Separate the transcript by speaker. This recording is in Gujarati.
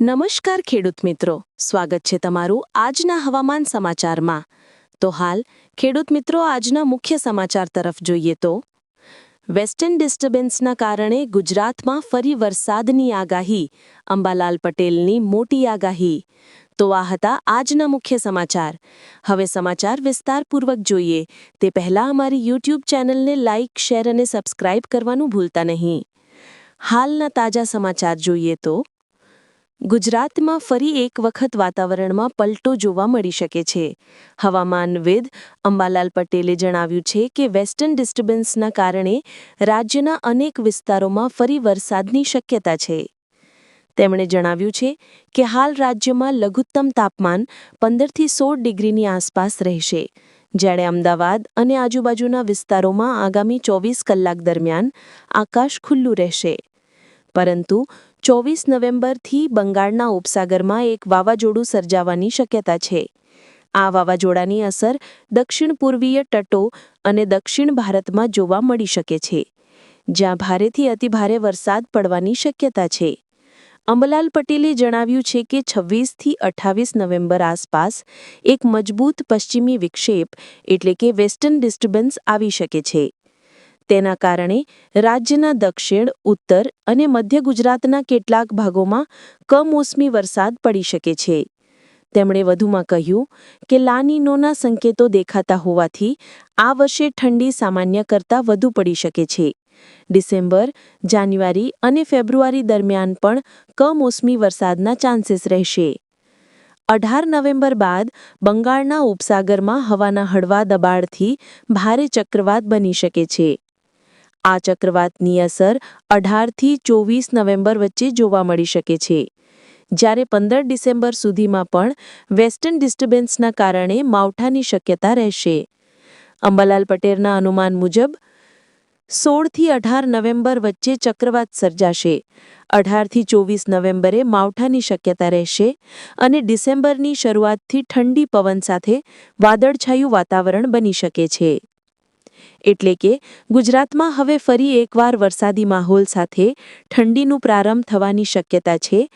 Speaker 1: નમસ્કાર ખેડૂત મિત્રો. સ્વાગત છે તમારું આજના હવામાન સમાચારમાં. તો હાલ, ખેડૂત મિત્રો, આજના મુખ્ય સમાચાર તરફ જોઈએ તો, વેસ્ટર્ન ડિસ્ટર્બન્સના કારણે ગુજરાતમાં ફરી વરસાદની આગાહી, અંબાલાલ પટેલની મોટી આગાહી. તો આ હતા આજના મુખ્ય સમાચાર. હવે સમાચાર વિસ્તારપૂર્વક જોઈએ. તે પહેલાં અમારી યુટ્યુબ ચેનલને લાઇક શેર અને સબસ્ક્રાઇબ કરવાનું ભૂલતા નહીં. હાલના તાજા સમાચાર જોઈએ તો ગુજરાતમાં ફરી એક વખત વાતાવરણમાં પલટો જોવા મળી શકે છે. હવામાનવિદ અંબાલાલ પટેલે જણાવ્યું છે કે વેસ્ટર્ન ડિસ્ટર્બન્સના કારણે રાજ્યના અનેક વિસ્તારોમાં ફરી વરસાદની શક્યતા છે. તેમણે જણાવ્યું છે કે હાલ રાજ્યમાં લઘુત્તમ તાપમાન પંદરથી સોળ ડિગ્રીની આસપાસ રહેશે. જ્યારે અમદાવાદ અને આજુબાજુના વિસ્તારોમાં આગામી ચોવીસ કલાક દરમિયાન આકાશ ખુલ્લું રહેશે. પરંતુ ચોવીસ નવેમ્બરથી બંગાળના ઉપસાગરમાં એક વાવાઝોડું સર્જાવાની શક્યતા છે. આ વાવાઝોડાની અસર દક્ષિણ પૂર્વીય તટો અને દક્ષિણ ભારતમાં જોવા મળી શકે છે, જ્યાં ભારેથી અતિભારે વરસાદ પડવાની શક્યતા છે. અંબલાલ પટેલે જણાવ્યું છે કે છવ્વીસથી અઠ્ઠાવીસ નવેમ્બર આસપાસ એક મજબૂત પશ્ચિમી વિક્ષેપ એટલે કે વેસ્ટર્ન ડિસ્ટર્બન્સ આવી શકે છે. તેના કારણે રાજ્યના દક્ષિણ, ઉત્તર અને મધ્ય ગુજરાતના કેટલાક ભાગોમાં કમોસમી વરસાદ પડી શકે છે. તેમણે વધુમાં કહ્યું કે લાનીનોના સંકેતો દેખાતા હોવાથી આ વર્ષે ઠંડી સામાન્ય કરતાં વધુ પડી શકે છે. ડિસેમ્બર, જાન્યુઆરી અને ફેબ્રુઆરી દરમિયાન પણ કમોસમી વરસાદના ચાન્સીસ રહેશે. અઢાર નવેમ્બર બાદ બંગાળના ઉપસાગરમાં હવાના હળવા દબાણથી ભારે ચક્રવાત બની શકે છે. આ ચક્રવાતની અસર અઢારથી ચોવીસ નવેમ્બર વચ્ચે જોવા મળી શકે છે. જ્યારે પંદર ડિસેમ્બર સુધીમાં પણ વેસ્ટર્ન ડિસ્ટર્બન્સના કારણે માવઠાની શક્યતા રહેશે. અંબાલાલ પટેલના અનુમાન મુજબ, સોળથી અઢાર નવેમ્બર વચ્ચે ચક્રવાત સર્જાશે. અઢારથી ચોવીસ નવેમ્બરે માવઠાની શક્યતા રહેશે અને ડિસેમ્બરની શરૂઆતથી ઠંડી પવન સાથે વાદળછાયું વાતાવરણ બની શકે છે. એટલે કે ગુજરાતમાં હવે ફરી એકવાર વરસાદી માહોલ સાથે ઠંડીનું પ્રારંભ થવાની શક્યતા છે.